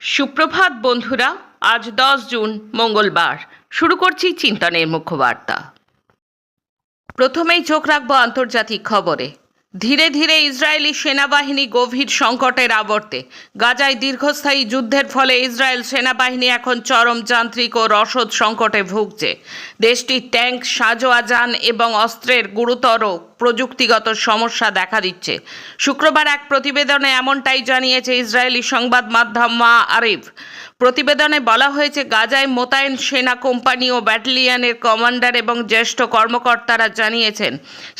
সুপ্রভাত বন্ধুরা, আজ দশ জুন, মঙ্গলবার। শুরু করছি চিন্তনের মুখ্যবার্তা। প্রথমেই চোখ রাখব আন্তর্জাতিক খবরে। ধীরে ধীরে ইসরায়েলি সেনাবাহিনী গভীর সংকটের আবর্তে। গাজায় দীর্ঘস্থায়ী যুদ্ধের ফলে ইসরায়েল সেনাবাহিনী এখন চরম যান্ত্রিক ও রসদ সংকটে ভুগছে। দেশটির ট্যাঙ্ক সাজোয়া যান এবং অস্ত্রের গুরুতর প্রযুক্তিগত সমস্যা দেখা দিচ্ছে। শুক্রবার এক প্রতিবেদনে এমনটাই জানিয়েছে ইসরায়েলি সংবাদ মাধ্যম মা আরিফ। প্রতিবেদনে বলা হয়েছে, গাজায় মোতায়েন সেনা কোম্পানি ও ব্যাটালিয়নের কমান্ডার এবং জ্যেষ্ঠ কর্মকর্তারা জানিয়েছেন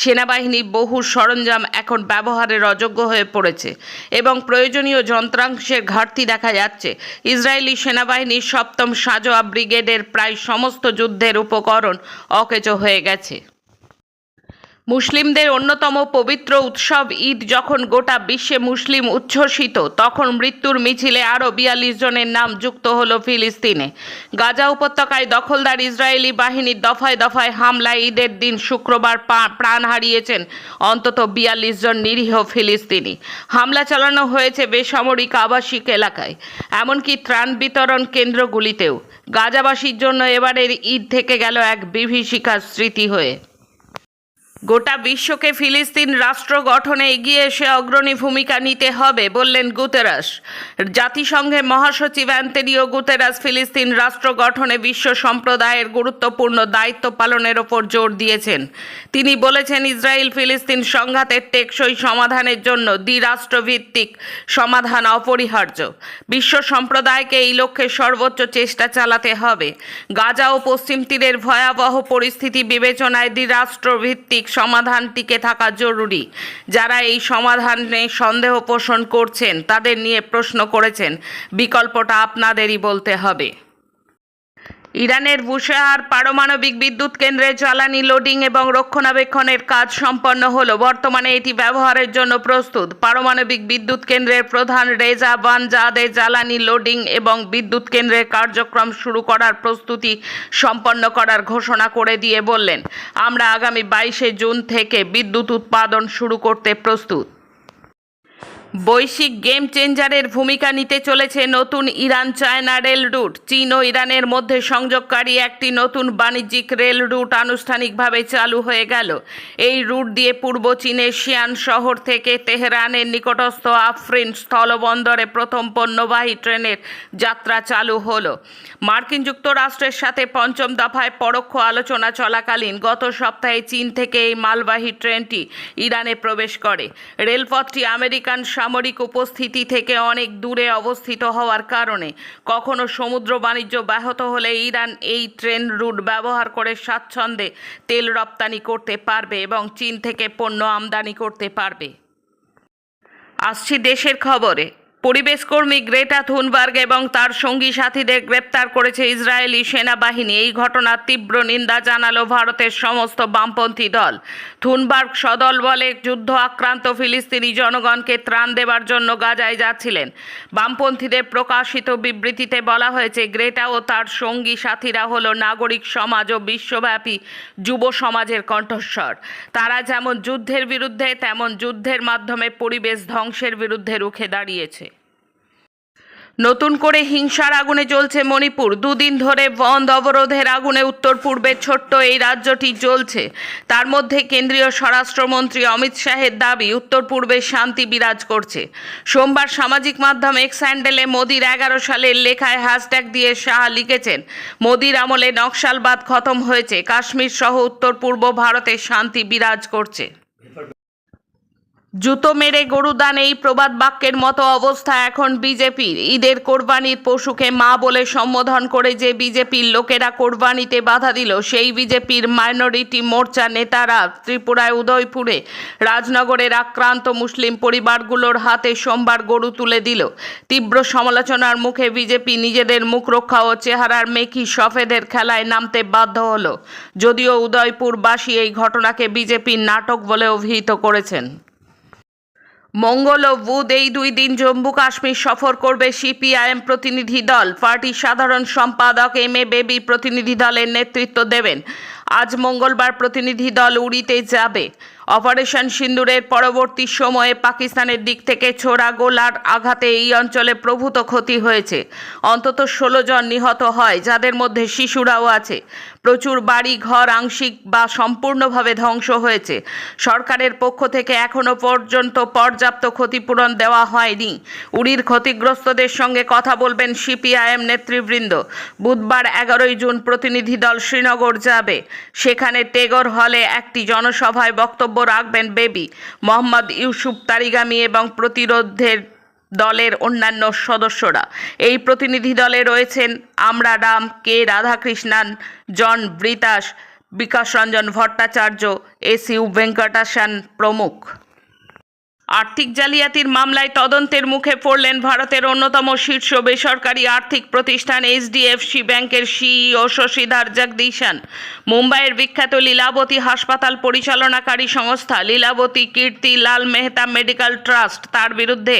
সেনাবাহিনীর বহু সরঞ্জাম এখন ব্যবহারের অযোগ্য হয়ে পড়েছে এবং প্রয়োজনীয় যন্ত্রাংশের ঘাটতি দেখা যাচ্ছে। ইসরায়েলি সেনাবাহিনীর সপ্তম সাজোয়া ব্রিগেডের প্রায় সমস্ত যুদ্ধের উপকরণ অকেজো হয়ে গেছে। মুসলিমদের অন্যতম পবিত্র উৎসব ঈদ যখন গোটা বিশ্বে মুসলিম উচ্ছ্বসিত, তখন মৃত্যুর মিছিলে আরও বিয়াল্লিশ জনের নাম যুক্ত হলো ফিলিস্তিনে। গাজা উপত্যকায় দখলদার ইসরায়েলি বাহিনীর দফায় দফায় হামলায় ঈদের দিন শুক্রবার প্রাণ হারিয়েছেন অন্তত বিয়াল্লিশ জন নিরীহ ফিলিস্তিনি। হামলা চালানো হয়েছে বেসামরিক আবাসিক এলাকায়, এমনকি ত্রাণ বিতরণ কেন্দ্রগুলিতেও। গাজাবাসীর জন্য এবারের ঈদ থেকে গেল এক বিভীষিকার স্মৃতি হয়ে। গোটা বিশ্বকে ফিলিস্তিন রাষ্ট্র গঠনে এগিয়ে এসে অগ্রণী ভূমিকা নিতে হবে বললেন গুতেরাস। জাতিসংঘের মহাসচিব অ্যান্টনিও গুতেরাস ফিলিস্তিন রাষ্ট্র গঠনে বিশ্ব সম্প্রদায়ের গুরুত্বপূর্ণ দায়িত্ব পালনের ওপর জোর দিয়েছেন। তিনি বলেছেন, ইসরায়েল ফিলিস্তিন সংঘাতের টেকসই সমাধানের জন্য দ্বিরাষ্ট্রভিত্তিক সমাধান অপরিহার্য। বিশ্ব সম্প্রদায়কে এই লক্ষ্যে সর্বোচ্চ চেষ্টা চালাতে হবে। গাজা ও পশ্চিম তীরের ভয়াবহ পরিস্থিতি বিবেচনায় দ্বিরাষ্ট্রভিত্তিক সমাধান টিকে থাকা জরুরি। যারা এই সমাধানে সন্দেহ পোষণ করছেন, তাদের নিয়ে প্রশ্ন করেছেন। বিকল্পটা আপনাদেরই বলতে হবে। ইরানের বুশাহার পারমাণবিক বিদ্যুৎ কেন্দ্রে জ্বালানি লোডিং এবং রক্ষণাবেক্ষণের কাজ সম্পন্ন হলো। বর্তমানে এটি ব্যবহারের জন্য প্রস্তুত। পারমাণবিক বিদ্যুৎ কেন্দ্রের প্রধান রেজা বানজাদে জ্বালানি লোডিং এবং বিদ্যুৎ কেন্দ্রের কার্যক্রম শুরু করার প্রস্তুতি সম্পন্ন করার ঘোষণা করে দিয়ে বললেন, আমরা আগামী বাইশে জুন থেকে বিদ্যুৎ উৎপাদন শুরু করতে প্রস্তুত। বৈশ্বিক গেম চেঞ্জারের ভূমিকা নিতে চলেছে নতুন ইরান চায়না রেল রুট। চীন ও ইরানের মধ্যে সংযোগকারী একটি নতুন বাণিজ্যিক রেল রুট আনুষ্ঠানিকভাবে চালু হয়ে গেল। এই রুট দিয়ে পূর্ব চীনের শিয়ান শহর থেকে তেহরানের নিকটস্থ আফরিন স্থলবন্দরে প্রথম পণ্যবাহী ট্রেনের যাত্রা চালু হলো। মার্কিন যুক্তরাষ্ট্রের সাথে পঞ্চম দফায় পরোক্ষ আলোচনা চলাকালীন গত সপ্তাহে চীন থেকে এই মালবাহী ট্রেনটি ইরানে প্রবেশ করে। রেলপথটি আমেরিকান সামরিক উপস্থিতি থেকে অনেক দূরে অবস্থিত হওয়ার কারণে কখনো সমুদ্র বাণিজ্য ব্যাহত হলে ইরান এই ট্রেন রুট ব্যবহার করে স্বাচ্ছন্দ্যে তেল রপ্তানি করতে পারবে এবং চীন থেকে পণ্য আমদানি করতে পারবে। আসছি দেশের খবরে। পরিবেশকর্মী গ্রেটা থুনবার্গ এবং তার সঙ্গী সাথীদের গ্রেপ্তার করেছে ইসরায়েলি সেনাবাহিনী। এই ঘটনার তীব্র নিন্দা জানালো ভারতের সমস্ত বামপন্থী দল। থুনবার্গ সদল বলে যুদ্ধ আক্রান্ত ফিলিস্তিনি জনগণকে ত্রাণ দেবার জন্য গাজায় যাচ্ছিলেন। বামপন্থীদের প্রকাশিত বিবৃতিতে বলা হয়েছে, গ্রেটা ও তার সঙ্গী সাথীরা হলো নাগরিক সমাজ ও বিশ্বব্যাপী যুব সমাজের কণ্ঠস্বর। তারা যেমন যুদ্ধের বিরুদ্ধে, তেমন যুদ্ধের মাধ্যমে পরিবেশ ধ্বংসের বিরুদ্ধে রুখে দাঁড়িয়েছে। নতুন করে হিংসার আগুনে জ্বলছে মণিপুর। দুদিন ধরে বন্ধ অবরোধের আগুনে উত্তর পূর্বের ছোট্ট এই রাজ্যটি জ্বলছে। তার মধ্যে কেন্দ্রীয় স্বরাষ্ট্রমন্ত্রী অমিত শাহের দাবি, উত্তর পূর্বে শান্তি বিরাজ করছে। সোমবার সামাজিক মাধ্যম এক্স হ্যান্ডেলে মোদির এগারো সালের লেখায় হ্যাশট্যাগ দিয়ে শাহ লিখেছেন, মোদির আমলে নকশালবাদ খতম হয়েছে। কাশ্মীর সহ উত্তর পূর্ব ভারতে শান্তি বিরাজ করছে। জুতো মেরে গরুদান এই প্রবাদ বাক্যের মতো অবস্থা এখন বিজেপির। ঈদের কোরবানির পশুকে মা বলে সম্বোধন করে যে বিজেপির লোকেরা কোরবানিতে বাধা দিল, সেই বিজেপির মাইনরিটি মোর্চা নেতারা ত্রিপুরায় উদয়পুরে রাজনগরের আক্রান্ত মুসলিম পরিবারগুলোর হাতে সোমবার গরু তুলে দিল। তীব্র সমালোচনার মুখে বিজেপি নিজেদের মুখ রক্ষা ও চেহারার মেকি সফেদের খেলায় নামতে বাধ্য হলো। যদিও উদয়পুরবাসী এই ঘটনাকে বিজেপির নাটক বলে অভিহিত করেছেন। মঙ্গল ও বুধ এই দুই দিন জম্মু কাশ্মীর সফর করবে সিপিআইএম প্রতিনিধি দল। পার্টির সাধারণ সম্পাদক এম এ বেবি প্রতিনিধি দলের নেতৃত্ব দেবেন। আজ মঙ্গলবার প্রতিনিধি দল উড়িতে যাবে। অপারেশন সিন্দুরের পরবর্তী সময়ে পাকিস্তানের দিক থেকে ছোড়া গোলার আঘাতে এই অঞ্চলে প্রভূত ক্ষতি হয়েছে। অন্তত ষোলো জন নিহত হয়, যাদের মধ্যে শিশুরাও আছে। প্রচুর বাড়ি, ঘর, আংশিক বা সম্পূর্ণভাবে ধ্বংস হয়েছে। সরকারের পক্ষ থেকে এখনও পর্যন্ত পর্যাপ্ত ক্ষতিপূরণ দেওয়া হয়নি। উড়ির ক্ষতিগ্রস্তদের সঙ্গে কথা বলবেন সিপিআইএম নেতৃবৃন্দ। বুধবার এগারোই জুন প্রতিনিধি দল শ্রীনগর যাবে। সেখানে টেগর হলে একটি জনসভায় বক্তব্য রাখবেন বেবি, মোহাম্মদ ইউসুফ তারিগামি এবং প্রতিরোধের দলের অন্যান্য সদস্যরা। এই প্রতিনিধি দলে রয়েছেন আমরা Ram K Radhakrishnan, John Brittas Bikash Ranjan Bhattacharya S U Venkatesan প্রমুখ। আর্থিক জালিয়াতির মামলায় তদন্তের মুখে পড়লেন ভারতের অন্যতম শীর্ষ বেসরকারি আর্থিক প্রতিষ্ঠান এইচডিএফসি ব্যাংকের সিইও শশীধর জগদীশন। মুম্বাইয়ের বিখ্যাত লীলাবতী হাসপাতাল পরিচালনাকারী সংস্থা লীলাবতী কীর্তি লাল মেহতা মেডিকেল ট্রাস্ট তার বিরুদ্ধে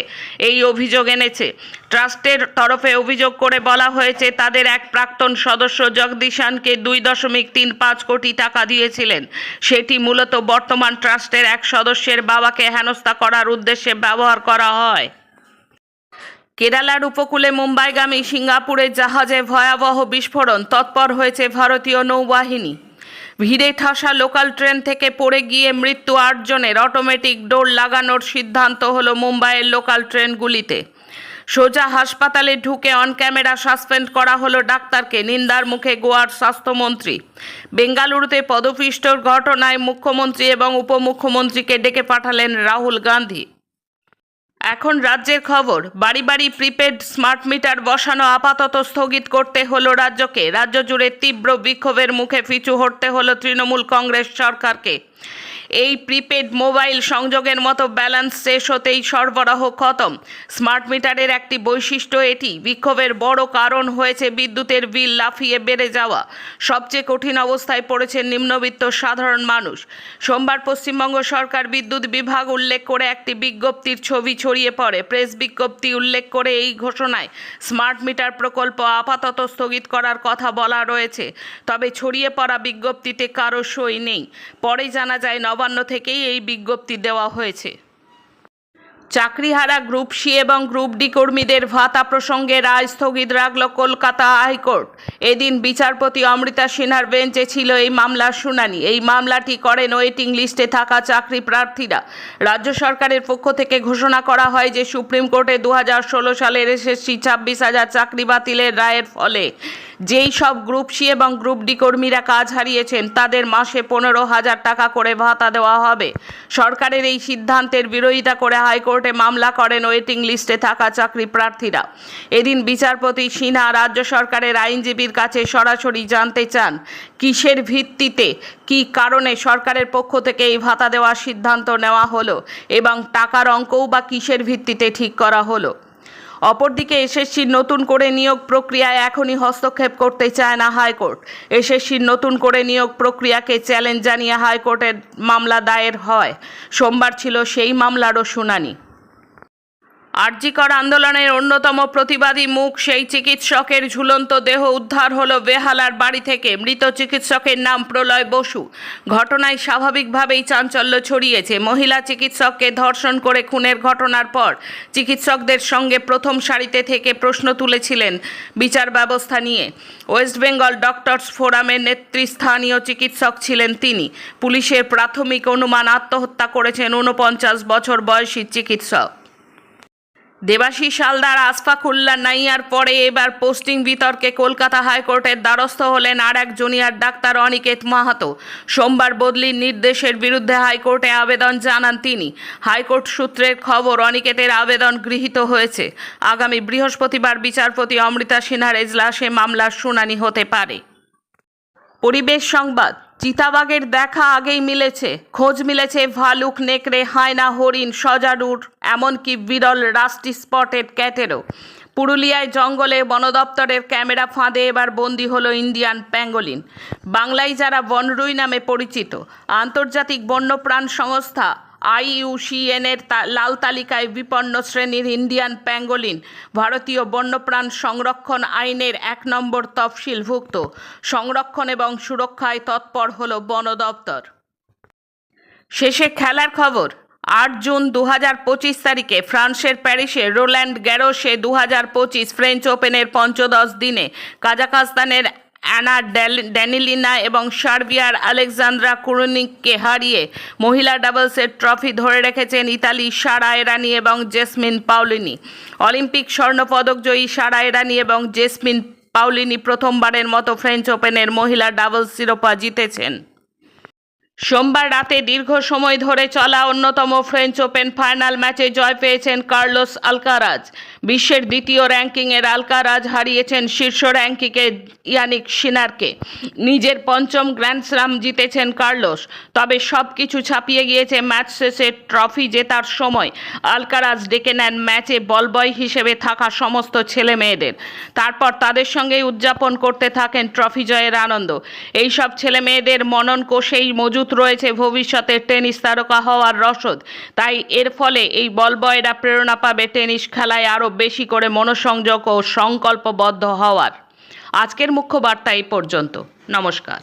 এই অভিযোগ এনেছে। ট্রাস্টের তরফে অভিযোগ করে বলা হয়েছে, তাদের এক প্রাক্তন সদস্য জগদীশানকে দুই দশমিক তিন পাঁচ কোটি টাকা দিয়েছিলেন। সেটি মূলত বর্তমান ট্রাস্টের এক সদস্যের বাবাকে হেনস্থা করার উদ্দেশ্যে ব্যবহার করা হয়। কেরালার উপকূলে মুম্বাইগামী সিঙ্গাপুরের জাহাজে ভয়াবহ বিস্ফোরণ, তৎপর হয়েছে ভারতীয় নৌবাহিনী। ভিড়ে ঠাসা লোকাল ট্রেন থেকে পড়ে গিয়ে মৃত্যু আটজনের। অটোমেটিক ডোর লাগানোর সিদ্ধান্ত হলো মুম্বাইয়ের লোকাল ট্রেনগুলিতে। সোজা হাসপাতালে ঢুকে অন ক্যামেরা সাসপেন্ড করা হলো ডাক্তারকে। নিন্দার মুখে গোয়ার স্বাস্থ্যমন্ত্রী। বেঙ্গালুরুতে পদপিষ্টর ঘটনায় মুখ্যমন্ত্রী এবং উপমুখ্যমন্ত্রীকে ডেকে পাঠালেন রাহুল গান্ধী। এখন রাজ্যের খবর, বাড়ি বাড়ি প্রিপেড স্মার্ট মিটার বসানো আপাতত স্থগিত করতে হলো রাজ্যকে। রাজ্য জুড়ে তীব্র বিক্ষোভের মুখে পিছু হটতে হলো তৃণমূল কংগ্রেস সরকারকে। এই প্রিপেড মোবাইল সংযোগের মতো ব্যালেন্স শেষ হতেই সরবরাহ খতম। স্মার্ট মিটারের একটি বৈশিষ্ট্য এটি, বিক্ষোভের বড় কারণ হয়েছে বিদ্যুতের বিল লাফিয়ে বেড়ে যাওয়া। সবচেয়ে কঠিন অবস্থায় পড়েছে নিম্নবিত্ত সাধারণ মানুষ। সোমবার পশ্চিমবঙ্গ সরকার বিদ্যুৎ বিভাগ উল্লেখ করে একটি বিজ্ঞপ্তির ছবি ছড়িয়ে পড়ে। প্রেস বিজ্ঞপ্তি উল্লেখ করে এই ঘোষণায় স্মার্ট মিটার প্রকল্প আপাতত স্থগিত করার কথা বলা রয়েছে। তবে ছড়িয়ে পড়া বিজ্ঞপ্তিতে কারও সই নেই। পরে জানা যায় নবান্ন থেকেই এই বিজ্ঞপ্তি দেওয়া হয়েছে। চাকরিহারা গ্রুপ সি এবং গ্রুপ ডি কর্মীদের ভাতা প্রসঙ্গে রায় স্থগিত রাখল কলকাতা হাইকোর্ট। এদিন বিচারপতি অমৃতা সিনহার বেঞ্চে ছিল এই মামলার শুনানি। এই মামলাটি করেন ওয়েটিং লিস্টে থাকা চাকরি প্রার্থীরা। রাজ্য সরকারের পক্ষ থেকে ঘোষণা করা হয় যে সুপ্রিম কোর্টে দু সালের এসএসসি ছাব্বিশ হাজার চাকরি বাতিলের রায়ের ফলে যেই সব গ্রুপ সি এবং গ্রুপ ডি কর্মীরা কাজ হারিয়েছেন, তাদের মাসে পনেরো হাজার টাকা করে ভাতা দেওয়া হবে। সরকারের এই সিদ্ধান্তের বিরোধিতা করে হাইকোর্টে মামলা করেন ওয়েটিং লিস্টে থাকা চাকরি প্রার্থীরা। এদিন বিচারপতি সিনহা রাজ্য সরকারের আইনজীবীর কাছে সরাসরি জানতে চান, কিসের ভিত্তিতে, কী কারণে সরকারের পক্ষ থেকে এই ভাতা দেওয়ার সিদ্ধান্ত নেওয়া হলো এবং টাকার অঙ্কও বা কিসের ভিত্তিতে ঠিক করা হলো। অপরদিকে এসএসসির নতুন করে নিয়োগ প্রক্রিয়ায় এখনই হস্তক্ষেপ করতে চায় না হাইকোর্ট। এসএসসির নতুন করে নিয়োগ প্রক্রিয়াকে চ্যালেঞ্জ জানিয়ে হাইকোর্টের মামলা দায়ের হয়। সোমবার ছিল সেই মামলারও শুনানি। আরজিকর আন্দোলনের অন্যতম প্রতিবাদী মুখ সেই চিকিৎসকের ঝুলন্ত দেহ উদ্ধার হলো বেহালার বাড়ি থেকে। মৃত চিকিৎসকের নাম প্রলয় বসু। ঘটনায় স্বাভাবিকভাবেই চাঞ্চল্য ছড়িয়েছে। মহিলা চিকিৎসককে ধর্ষণ করে খুনের ঘটনার পর চিকিৎসকদের সঙ্গে প্রথম সারিতে থেকে প্রশ্ন তুলেছিলেন বিচার ব্যবস্থা নিয়ে। ওয়েস্ট বেঙ্গল ডক্টরস ফোরামের নেতৃস্থানীয় চিকিৎসক ছিলেন তিনি। পুলিশের প্রাথমিক অনুমান আত্মহত্যা করেছেন ঊনপঞ্চাশ বছর বয়সী চিকিৎসক। দেবাশিস হালদার আসফাকুল্লা নাইয়ার পরে এবার পোস্টিং বিতর্কে কলকাতা হাইকোর্টের দ্বারস্থ হলেন আর এক জুনিয়র ডাক্তার অনিকেত মাহাতো। সোমবার বদলির নির্দেশের বিরুদ্ধে হাইকোর্টে আবেদন জানান তিনি। হাইকোর্ট সূত্রের খবর, অনিকেতের আবেদন গৃহীত হয়েছে। আগামী বৃহস্পতিবার বিচারপতি অমৃতা সিনহার এজলাসে মামলার শুনানি হতে পারে। পরিবেশ সংবাদ। চিতাবাঘের দেখা আগেই মিলেছে। খোঁজ মিলেছে ভালুক, নেকড়ে, হায়না, হরিণ, সজারুর, এমনকি বিরল রাস্টি স্পটেড ক্যাটেরও। পুরুলিয়ায় জঙ্গলে বন দপ্তরের ক্যামেরা ফাঁদে এবার বন্দি হলো ইন্ডিয়ান প্যাঙ্গোলিন। বাংলায় যারা বনরুই নামে পরিচিত, আন্তর্জাতিক বন্যপ্রাণ সংস্থা আইইউসিএনের লাল তালিকায় বিপন্ন শ্রেণির ইন্ডিয়ান প্যাঙ্গোলিন ভারতীয় বন্যপ্রাণ সংরক্ষণ আইনের এক নম্বর তফসিলভুক্ত। সংরক্ষণ এবং সুরক্ষায় তৎপর হল বন দপ্তর। শেষে খেলার খবর, আট জুন দু হাজার পঁচিশ তারিখে ফ্রান্সের প্যারিসে রোল্যান্ড গ্যারোসে দু হাজার পঁচিশ ফ্রেঞ্চ ওপেনের পঞ্চদশ দিনে কাজাখস্তানের অ্যানা ড্যানিলিনা এবং সার্বিয়ার আলেকজান্দ্রা কুরুনিককে হারিয়ে মহিলা ডাবলসের ট্রফি ধরে রেখেছেন ইতালি সারা এরানি এবং জেসমিন পাউলিনি অলিম্পিক স্বর্ণপদক জয়ী সারা এরানি এবং জেসমিন পাউলিনি প্রথমবারের মতো ফ্রেঞ্চ ওপেনের মহিলা ডাবলস শিরোপা জিতেছেন। সোমবার রাতে দীর্ঘ সময় ধরে চলা অন্যতম ফ্রেঞ্চ ওপেন ফাইনাল ম্যাচে জয় পেয়েছেন কার্লোস আলকারাজ। বিশ্বের দ্বিতীয় র্যাঙ্কিংয়ের আলকারাজ হারিয়েছেন শীর্ষ র্যাঙ্কিকে ইয়ানিক সিনারকে। নিজের পঞ্চম গ্র্যান্ড স্লাম জিতেছেন কার্লোস। তবে সব কিছু ছাপিয়ে গিয়েছে ম্যাচ শেষে ট্রফি জেতার সময়। আলকারাজ ডেকে নেন ম্যাচে বলবয় হিসেবে থাকা সমস্ত ছেলে মেয়েদের তারপর তাদের সঙ্গেই উদযাপন করতে থাকেন ট্রফি জয়ের আনন্দ। এই সব ছেলে মেয়েদের মনন কোষেই মজুত রয়েছে, ভবিষ্যতে টেনিস তারকা হওয়ার রসদ। তাই এর ফলে এই বলবয়রা প্রেরণা পাবে টেনিস খেলায় আরও বেশি করে মনোসংযোগ ও সংকল্পবদ্ধ হওয়ার। আজকের মুখ্য বার্তা এই পর্যন্ত। নমস্কার।